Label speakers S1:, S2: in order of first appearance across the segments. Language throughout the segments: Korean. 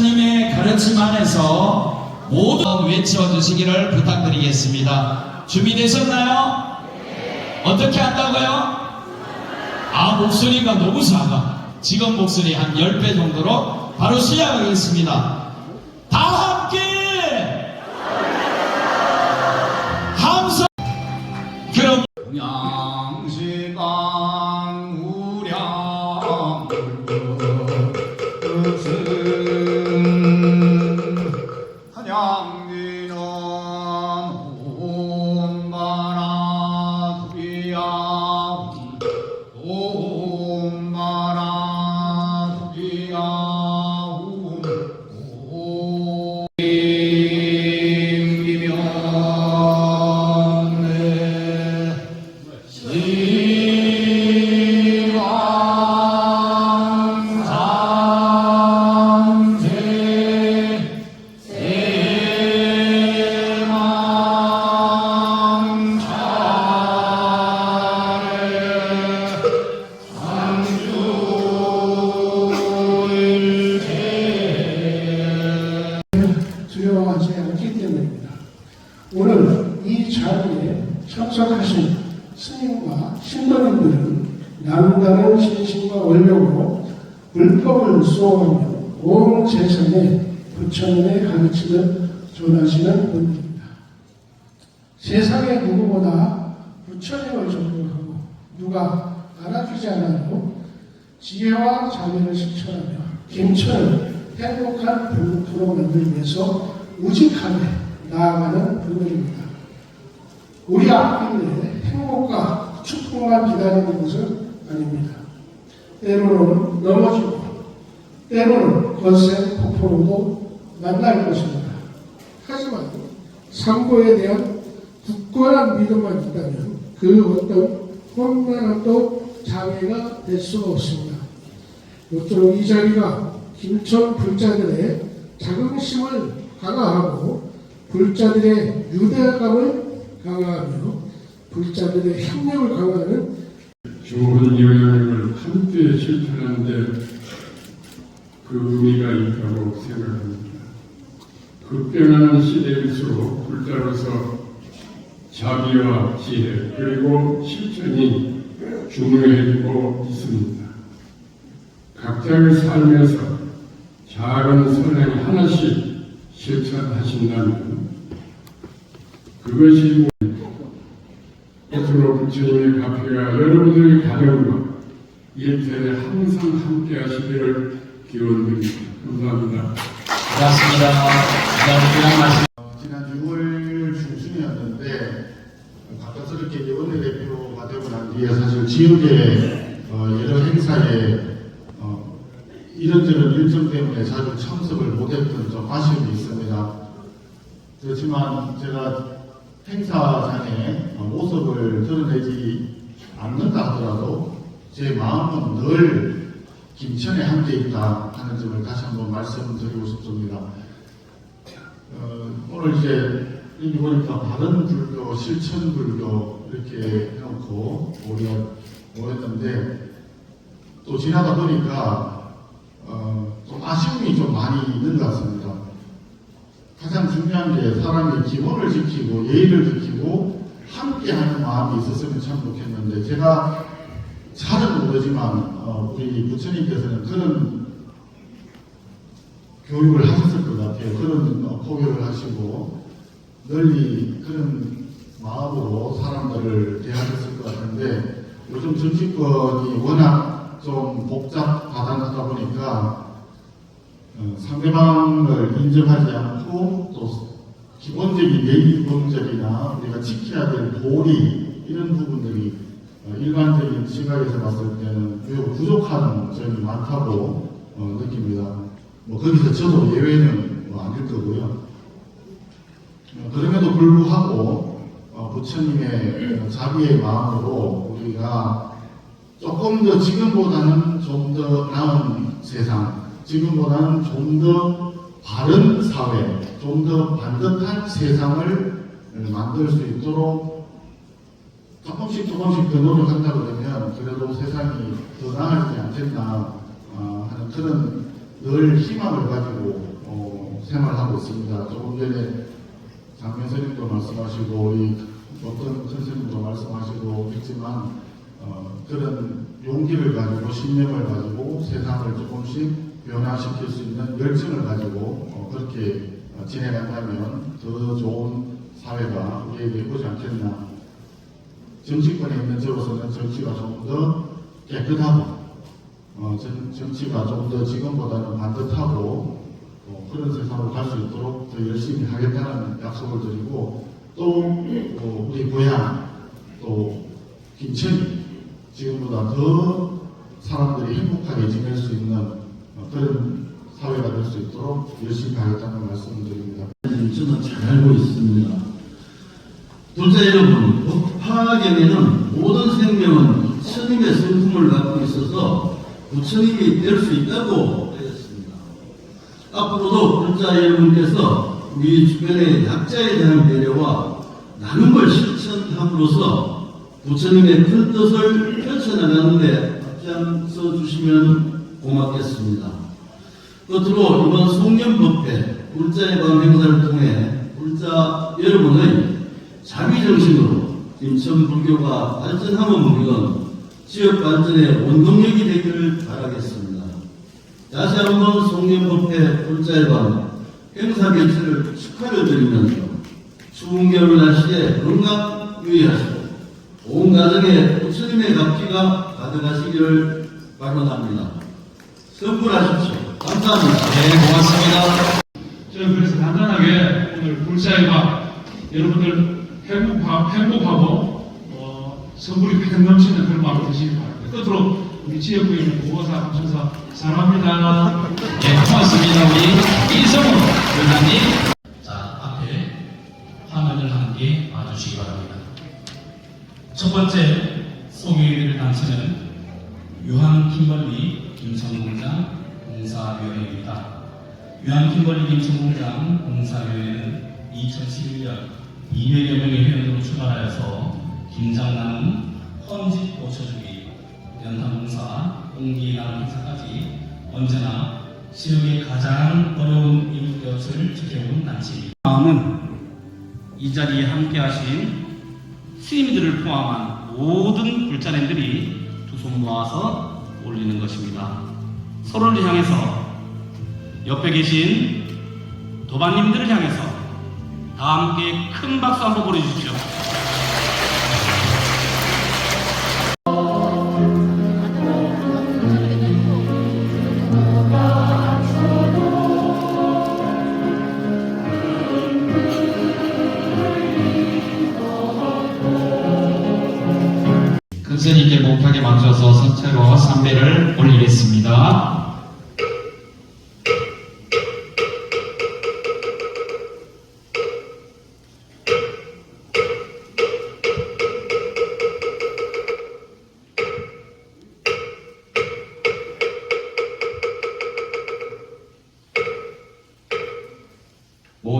S1: 주님의 가르침 안에서 모두 외쳐주시기를 부탁드리겠습니다. 준비되셨나요? 어떻게 한다고요? 아, 목소리가 너무 작아. 지금 목소리 한 10배 정도로 바로 시작하겠습니다. 다
S2: 오늘 이 자리에 참석하신 스님과 신도님들은 남다른 신심과 원력으로 불법을 수호하며 온 세상에 부처님의 가르침을 전하시는 분입니다. 세상의 누구보다 부처님을 존경하고 누가 알아주지 않아도 지혜와 자비를 실천하며 김천을 행복한 불국토로 만들기 위해서 우직하게 나아가는 분들입니다. 우리 앞길에 행복과 축복만 기다리는 것은 아닙니다. 때로는 넘어지고 때로는 거센 폭포로도 만날 것입니다. 하지만 상고에 대한 굳건한 믿음만 있다면 그 어떤 혼란함도 장애가 될 수가 없습니다. 모쪼록 이 자리가 김천 불자들의 자긍심을 강화하고 불자들의 유대감을 강화하며 불자들의 협력을 강화하는
S3: 좋은 영향을 함께 실천하는데 그 의미가 있다고 생각합니다. 급변하는 시대일수록 불자로서 자비와 지혜 그리고 실천이 중요해지고 있습니다. 각자의 삶에서 작은 선행 하나씩 실천하신다면 그것이 부처님의 가피가 여러분들의 가정과 일터에 항상 함께 하시기를 기원드립니다. 감사합니다.
S1: 고맙습니다. 말씀.
S4: 지난 6월 중순이었는데 갑작스럽게 이제 원내대표가 되고 난 뒤에 사실 지역의 어, 여러 행사에 어, 이런저런 일정 때문에 자주 참석을 못했던 좀 아쉬움이 있습니다. 그렇지만 제가 행사장에 어, 모습을 드러내지 않는다 하더라도 제 마음은 늘 김천에 함께 있다 하는 점을 다시 한번 말씀드리고 싶습니다. 어, 오늘 이제 여기 보니까 바른 불교, 실천 불교 이렇게 해놓고 모였는데 또 지나다 보니까 어, 좀 아쉬움이 좀 많이 있는 것 같습니다. 가장 중요한 게 사람이 기본을 지키고 예의를 지키고 함께하는 마음이 있었으면 참 좋겠는데 제가 잘은 모르지만 어, 우리 부처님께서는 그런 교육을 하셨을 것 같아요. 그런 어, 포교를 하시고 널리 그런 마음으로 사람들을 대하셨을 것 같은데 요즘 정치권이 워낙 좀 복잡하다 보니까 어, 상대방을 인정하지 않고 또 기본적인 예의 범절이나 우리가 지켜야 될 도리 이런 부분들이 어, 일반적인 시각에서 봤을 때는 매우 부족한 점이 많다고 어, 느낍니다. 뭐 거기서 저도 예외는 뭐 아닐 거고요. 어, 그럼에도 불구하고 어, 부처님의 자비의 마음으로 우리가 조금 더 지금보다는 좀 더 나은 세상, 지금보다는 좀 더 바른 사회, 좀 더 반듯한 세상을 만들 수 있도록 조금씩 조금씩 더 노력한다 그러면 그래도 세상이 더 나아지지 않겠나 어, 하는 그런 늘 희망을 가지고 어, 생활하고 있습니다. 조금 전에 장면선님도 말씀하시고 우리 어떤 선생님도 말씀하시고 했지만 어, 그런 용기를 가지고 신념을 가지고 세상을 조금씩 변화시킬 수 있는 열정을 가지고 어, 그렇게 어, 지내간다면 더 좋은 사회가 우리에게 오지 않겠나. 정치권에 있는 저로서는 정치가 좀더 깨끗하고 어, 정, 정치가 좀더 지금보다는 반듯하고 어, 그런 세상으로 갈 수 있도록 더 열심히 하겠다는 약속을 드리고 또 어, 우리 고향 또 김천이 지금보다 더 사람들이 행복하게 지낼 수 있는 어, 그런 사회가 될수 있도록 열심히 하겠다는 말씀을 드립니다.
S5: 저는 잘 알고 있습니다. 둘째 여러분, 법화경에는 모든 생명은 부처님의 성품을 갖고 있어서 부처님이 될 수 있다고 하였습니다. 앞으로도 불자 여러분께서 우리 주변의 약자에 대한 배려와 나눔을 실천함으로써 부처님의 큰 뜻을 펼쳐나가는데 앞장서 주시면 고맙겠습니다. 끝으로 이번 송년법회 불자의 밤 행사를 통해 불자 여러분의 자비정신으로 인천 불교가 발전하면 물론 지역 발전의 원동력이 되기를 바라겠습니다. 다시 한번 송년법회 불자의 밤 행사 개최를 축하를 드리면서 추운 겨울 날씨에 건강 유의하시고 온 가정에 부처님의 갑기가 가득하시기를 바랍니다. 선물하십시오. 감사합니다.
S1: 네, 고맙습니다.
S6: 저는 그래서 간단하게 오늘 불사의 밤 여러분들 행복하, 행복하고 어, 선물이 가득 넘치는 그런 마음을 드시기 바랍니다. 끝으로 우리 지역구에 있는 보호사 감천사 사랑합니다.
S1: 예, 고맙습니다. 우리 이성훈 회장님.
S7: 자, 앞에 화면을 함께 봐주시기 바랍니다. 첫 번째 소개해드릴 단체는 유한 킴벌리 김천공장 봉사위원회입니다. 유한 킴벌리 김천공장 봉사위원회는 2011년 200여 명의 회원으로 출발하여서 김장나눔, 헌집 고쳐주기, 연탄봉사, 공기나눔 행사까지 언제나 지역의 가장 어려운 인격을 지켜온 단체입니다. 다음은 이 자리에 함께 하신 스님들을 포함한 모든 불자님들이 두 손 모아서 올리는 것입니다. 서로를 향해서 옆에 계신 도반님들을 향해서 다 함께 큰 박수 한번 보내주십시오.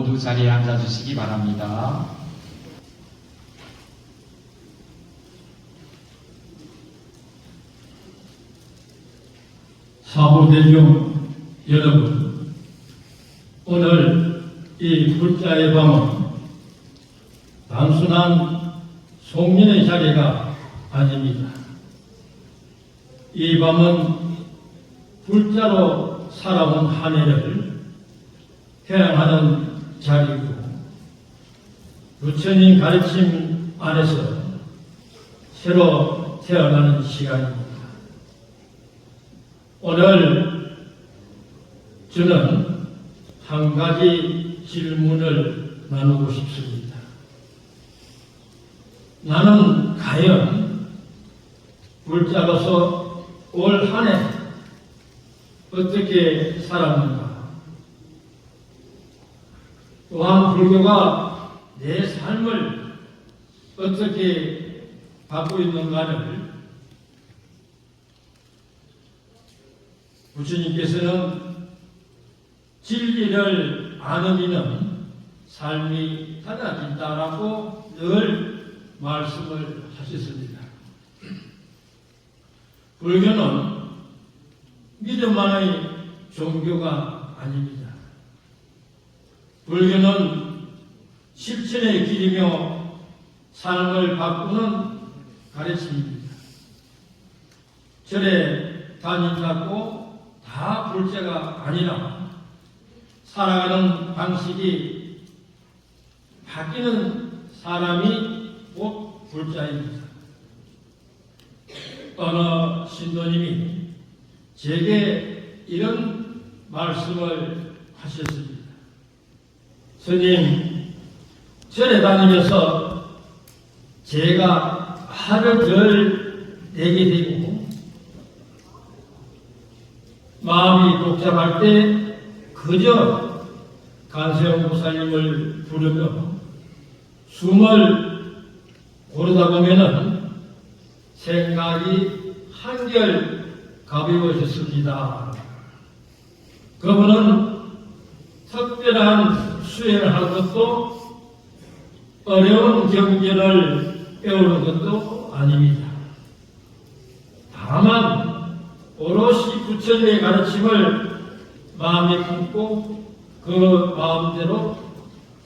S1: 모두 자리에 앉아주시기 바랍니다.
S8: 사무대중 여러분, 오늘 이 불자의 밤은 단순한 송년의 자리가 아닙니다. 이 밤은 불자로 살아온 한 해를 태양하는 자리고 부처님 가르침 안에서 새로 태어나는 시간입니다. 오늘 저는 한 가지 질문을 나누고 싶습니다. 나는 과연 불자로서 올 한 해 어떻게 살았는가? 또한 불교가 내 삶을 어떻게 바꾸고 있는가를 부처님께서는 진리를 아는 이는 삶이 달라진다라고 늘 말씀을 하셨습니다. 불교는 믿음만의 종교가 아닙니다. 불교는 실천의 길이며 삶을 바꾸는 가르침입니다. 절에 다닌다고 다 불자가 아니라 살아가는 방식이 바뀌는 사람이 곧 불자입니다. 어느 신도님이 제게 이런 말씀을 하셨습니다. 스님, 절에 다니면서 제가 하루 절 내게 되고 마음이 복잡할 때 그저 간세형 목사님을 부르며 숨을 고르다 보면은 생각이 한결 가벼워졌습니다. 그분은 특별한 수행을 하는 것도 어려운 경전을 배우는 것도 아닙니다. 다만 오롯이 부처님의 가르침을 마음에 품고 그 마음대로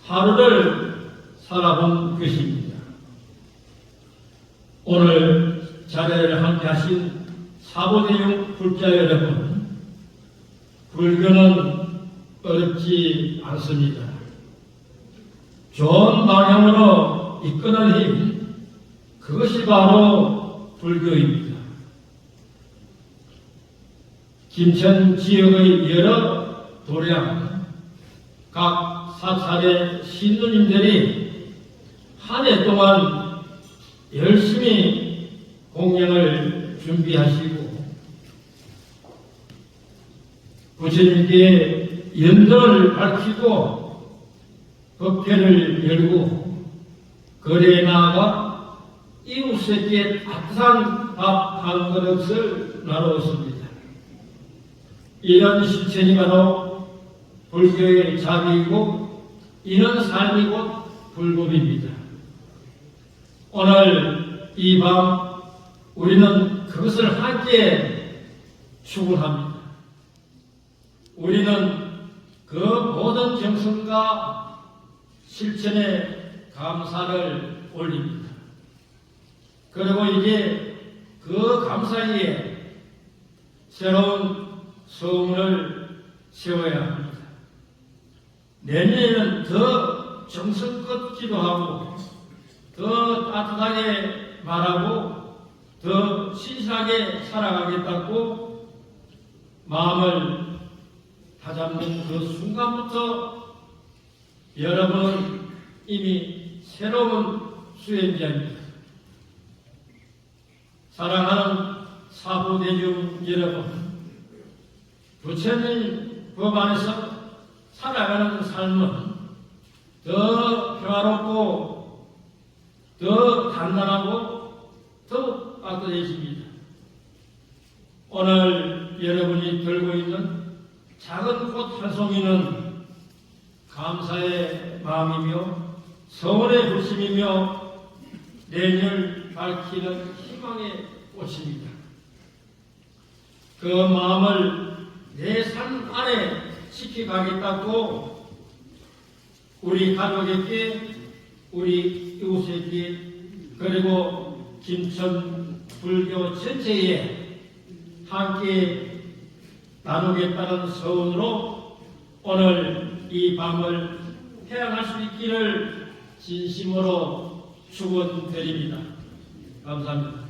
S8: 하루를 살아본 것입니다. 오늘 자리를 함께 하신 사보대용 불자 여러분, 불교는 어렵지 않습니다. 좋은 방향으로 이끄는 힘, 그것이 바로 불교입니다. 김천 지역의 여러 도량, 각 사찰의 신도님들이 한 해 동안 열심히 공연을 준비하시고 부처님께 연전을 밝히고 법회를 열고 거리에 나아가 이웃에게 따뜻한 밥 한 그릇을 나누었습니다. 이런 실천이 바로 불교의 자비이고 이런 삶이 곧 불법입니다. 오늘 이 밤 우리는 그것을 함께 추구합니다. 우리는 그 모든 정성과 실천에 감사를 올립니다. 그리고 이제 그 감사에 새로운 소문을 세워야 합니다. 내년에는 더 정성껏 기도하고 더 따뜻하게 말하고 더 신실하게 살아가겠다고 마음을 다잡는 그 순간부터 여러분은 이미 새로운 수행자입니다. 사랑하는 사부대중 여러분, 부처님 법 안에서 살아가는 삶은 더 평화롭고 더 단단하고 더 따뜻해집니다. 오늘 여러분이 들고 있는 작은 꽃 한 송이는 감사의 마음이며 서원의 불심이며 내년을 밝히는 희망의 꽃입니다. 그 마음을 내 삶 안에 지켜가겠다고 우리 가족에게 우리 이웃에게 그리고 김천 불교 전체에 함께 나누겠다는 서운으로 오늘 이 밤을 해양할 수 있기를 진심으로 축원드립니다. 감사합니다.